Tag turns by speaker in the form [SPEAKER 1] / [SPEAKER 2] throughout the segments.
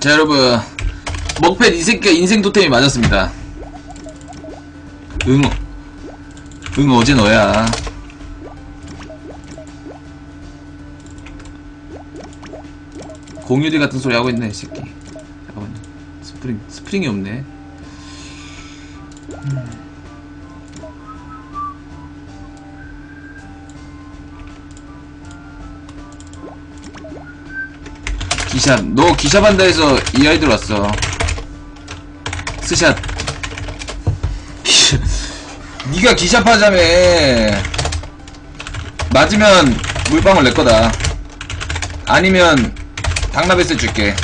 [SPEAKER 1] 자 여러분. 먹펫 이 새끼가 인생 토템이 맞았습니다. 응, 응 어제 너야. 공유리 같은 소리 하고 있네 이 새끼. 잠깐만요. 스프링 스프링이 없네 기샵 너 기샵 한다 해서 이 아이들 왔어. 스샷. 기- 네가 기샵 하자며 맞으면 물방울 내 거다. 아니면 당나베 스 줄게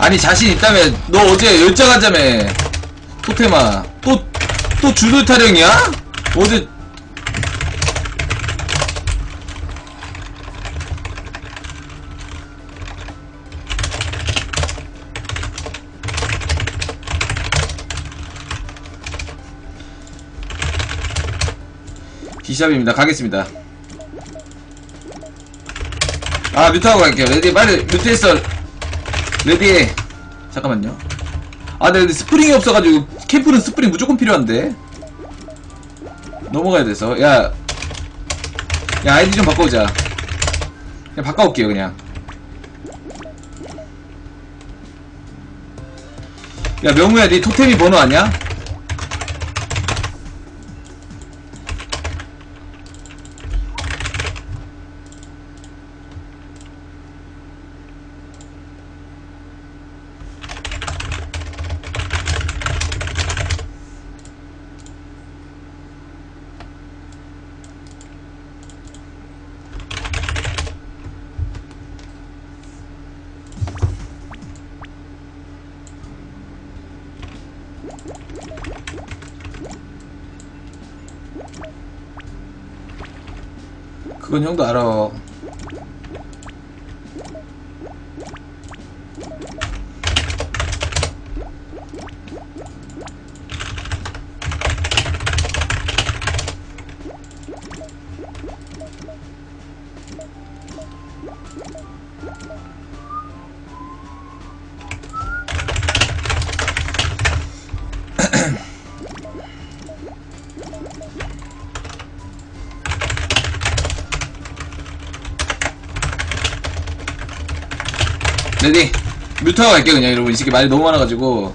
[SPEAKER 1] 아니 자신 있다며. 너 어제 열정하자며 토테마. 또 또 주도 타령이야? 어제 디샵입니다. 가겠습니다. 아 뮤트하고 갈게요. 레디 빨리 뮤트했어 레디해. 잠깐만요. 아 근데 스프링이 없어가지고 캠프는 스프링 무조건 필요한데. 넘어가야 돼서. 야, 야 아이디 좀 바꿔오자. 그냥 바꿔올게요 그냥. 야 명우야 네 토템이 번호 아냐? 그건 형도 알아 레디 뮤트하고 갈게요 그냥. 여러분 이 새끼 말이 너무 많아가지고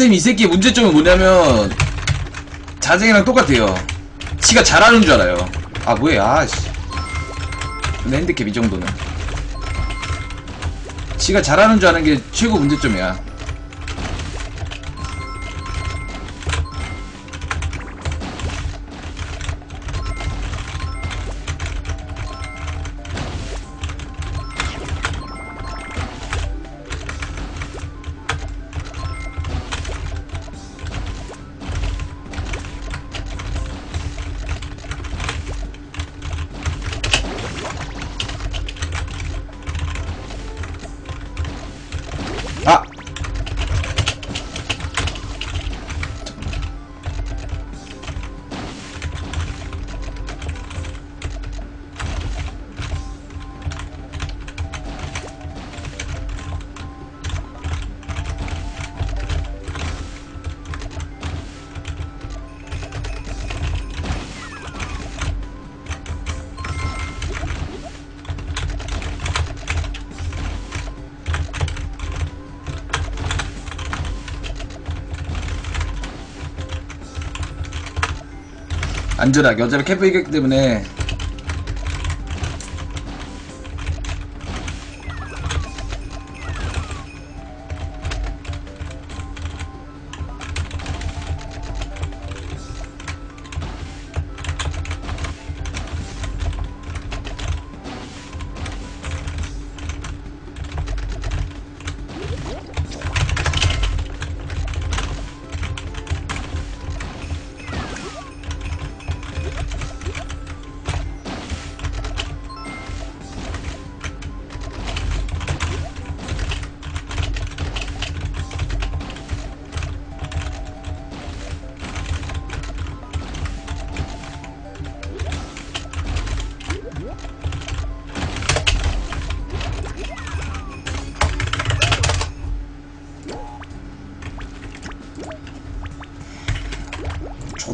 [SPEAKER 1] 토템 이 새끼의 문제점은 뭐냐면 자쟁이랑 똑같아요. 지가 잘하는 줄 알아요. 아 뭐야 아씨. 근데 핸디캡 이 정도는. 지가 잘하는 줄 아는 게 최고 문제점이야. 안전하게. 어차피 캠프 이겼기 때문에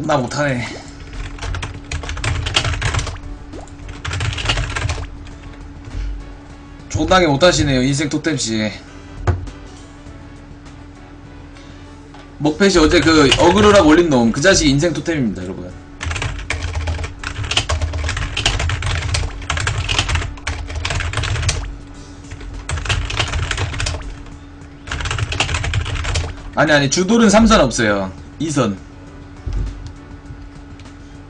[SPEAKER 1] 나 못하네. 존나게 못하시네요 인생 토템씨 먹펫이 어제 그 어그로락 올린 놈 그 자식이 인생 토템입니다 여러분. 아니 아니 주돌은 3선 없어요. 2선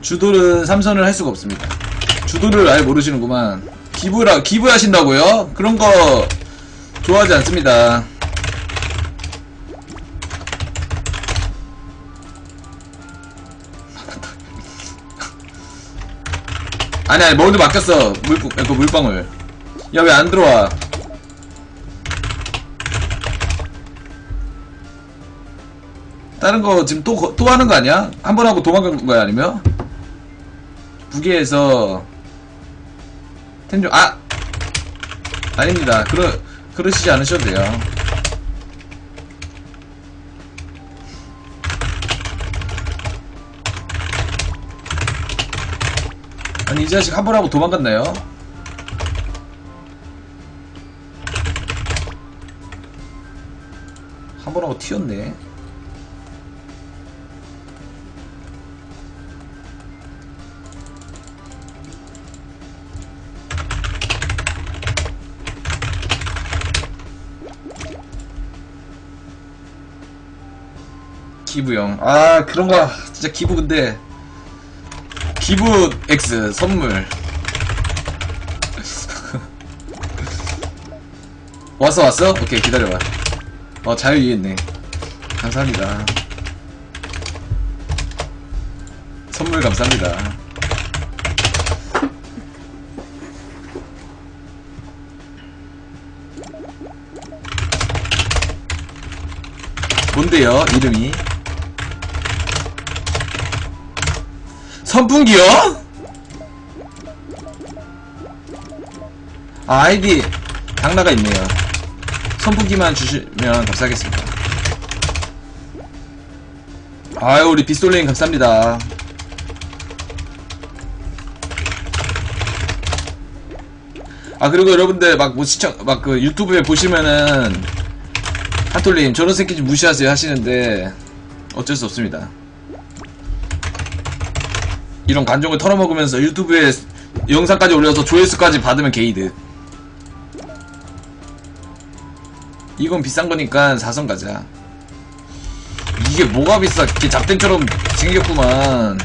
[SPEAKER 1] 주돌은 3선을 할 수가 없습니다 주돌을 아예 모르시는구만 기부라 기부하신다고요? 그런 거 좋아하지 않습니다 아니 아니 머리 맡겼어 물, 그 물방울 야 왜 안 들어와 다른 거 지금 또, 거- 또 하는 거 아니야? 한 번 하고 도망간 거야 아니면? 부계에서 텐종 아! 아닙니다 그러, 그러시지 않으셔도 돼요 아니 이 자식 한번 하고 도망갔나요? 한번 하고 튀었네 기부형. 아 그런 거 진짜 기부 근데. 기부 X 선물. 왔어 왔어? 오케이 기다려봐. 어잘 이해했네. 감사합니다. 선물 감사합니다. 뭔데요 이름이 선풍기요? 아, 아이디 당나가 있네요. 선풍기만 주시면 감사하겠습니다. 아유, 우리 빗솔레인 감사합니다. 아, 그리고 여러분들 막 뭐 시청, 막 그 유튜브에 보시면은 한톨님 저런 새끼 좀 무시하세요 하시는데 어쩔 수 없습니다. 이런 관종을 털어먹으면서 유튜브에 영상까지 올려서 조회수까지 받으면 게이드. 이건 비싼 거니까 사선 가자. 이게 뭐가 비싸? 이게 잡템처럼 생겼구만.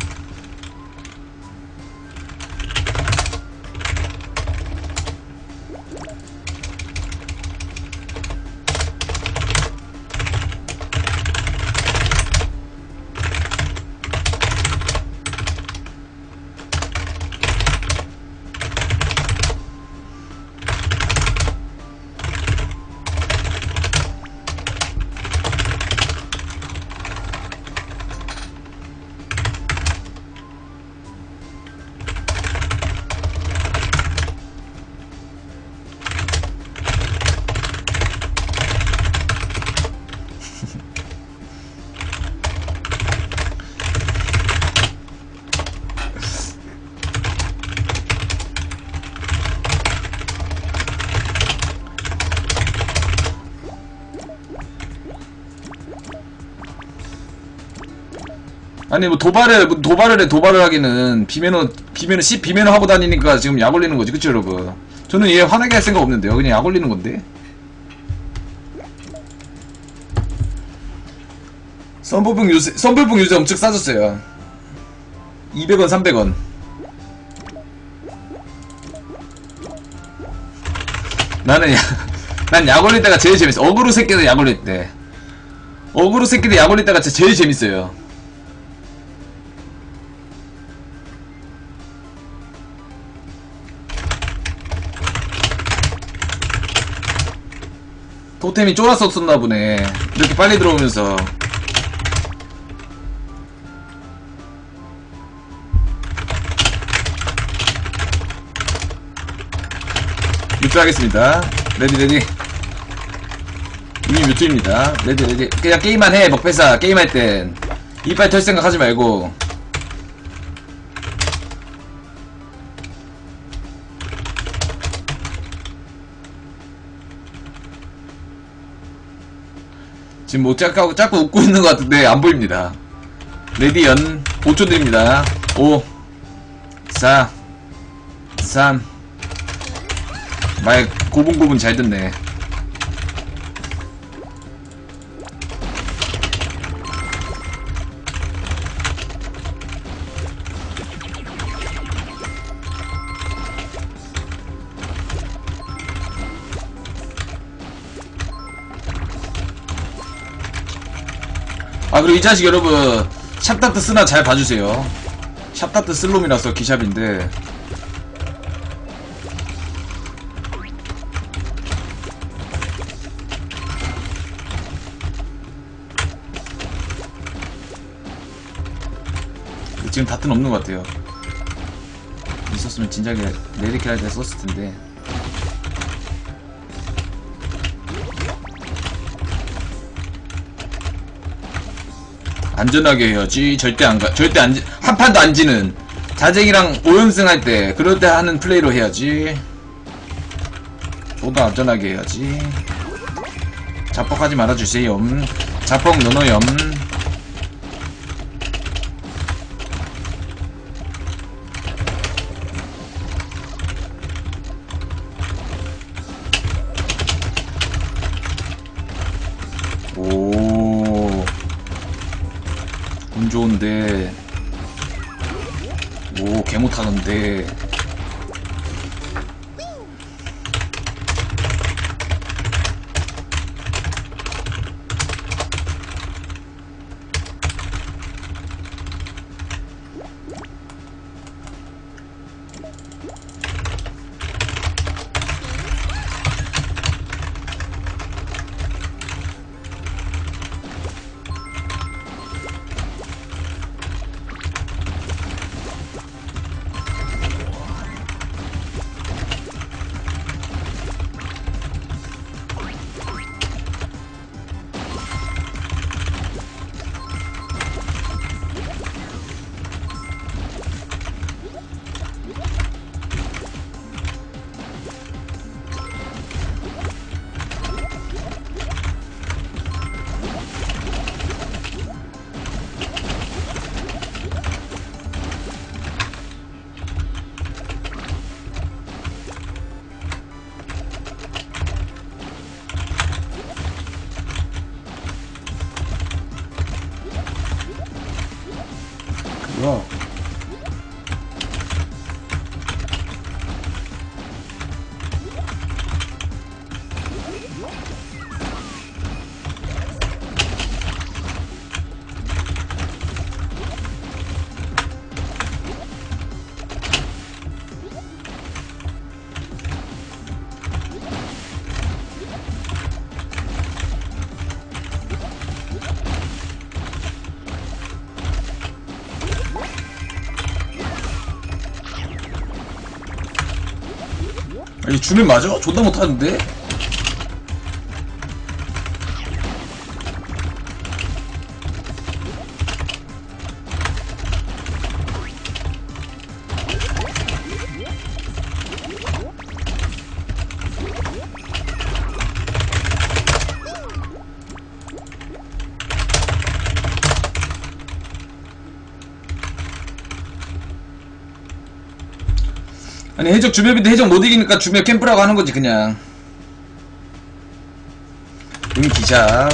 [SPEAKER 1] 아니 뭐 도발을 뭐 도발을 해 도발을 하기는 비매너 비매너 씨 비매너 하고 다니니까 지금 약 올리는 거지. 그쵸 여러분? 저는 얘 화나게 할 생각 없는데요. 그냥 약 올리는 건데. 선불풍 요새 선불풍 요새 엄청 싸졌어요. 200원 300원. 나는 야, 난약 올릴 때가 제일 재밌어. 어그로 새끼들 약 올릴 때 어그로 새끼들 약 올릴 때가 진짜 제일 재밌어요 토템이 쫄았었었나 보네. 이렇게 빨리 들어오면서. 뮤트 하겠습니다. 레디, 레디. 이미 뮤트입니다. 레디, 레디. 그냥 게임만 해, 먹배사. 게임할 땐. 이빨 털 생각 하지 말고. 지금 뭐 자꾸, 자꾸 웃고 있는 것 같은데 안 보입니다. 레디 연 5초 드립니다. 5 4 3 말 고분고분 잘 듣네. 아 그리고 이 자식 여러분 샵다트 쓰나 잘 봐주세요. 샵다트 슬롬이라서 기샵인데. 지금 다트는 없는 것 같아요. 있었으면 진작에 레디킬 할때 썼을 텐데 안전하게 해야지. 절대 안 가, 절대 안, 지- 한 판도 안 지는. 자쟁이랑 5연승 할 때, 그럴 때 하는 플레이로 해야지. 보다 안전하게 해야지. 자뻑하지 말아주세요. 음. 자뻑 노노염. 주면 맞아? 존나 못하는데? 해적 주맵인데 해적 못 이기니까 주맵 캠프라고 하는 거지 그냥. 응 기자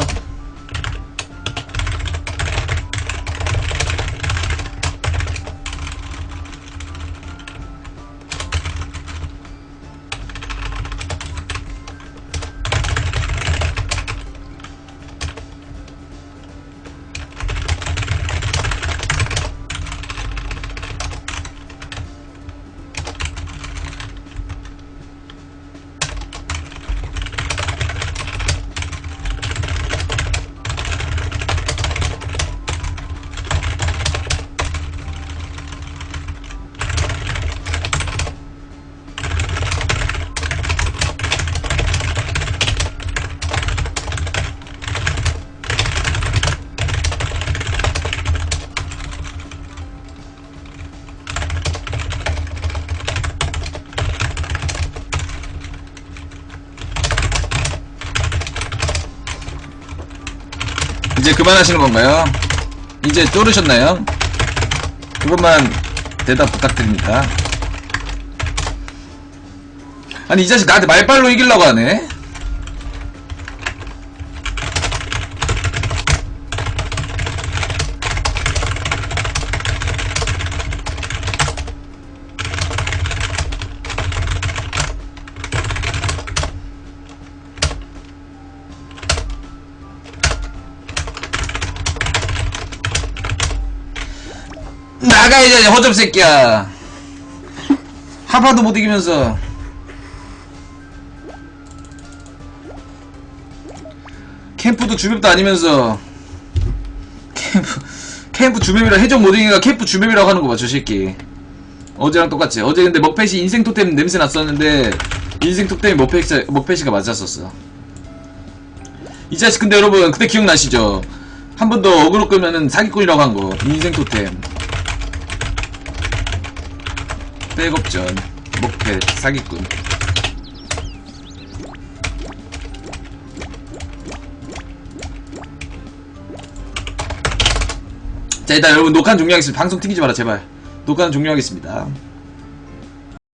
[SPEAKER 1] 그만하시는 건가요? 이제 쫄으셨나요? 그것만 대답 부탁드립니다 아니 이 자식 나한테 말빨로 이기려고 하네 이제 허접 새끼야. 하파도 못 이기면서. 캠프도 주맵도 아니면서. 캠프 캠프 주맵이라 해적 못 이기니까 캠프 주맵이라고 하는 거 봐 저 새끼. 어제랑 똑같지. 어제 근데 먹패시 인생 토템 냄새 났었는데 인생 토템이 먹패시, 먹패시가 맞았었어. 이 자식 근데 여러분 그때 기억나시죠? 한 번 더 어그로 끄면은 사기꾼이라고 한 거. 인생 토템 백업 전 목패 사기꾼. 자 일단 여러분 녹화는 종료하겠습니다. 방송 튀기지 마라 제발. 녹화는 종료하겠습니다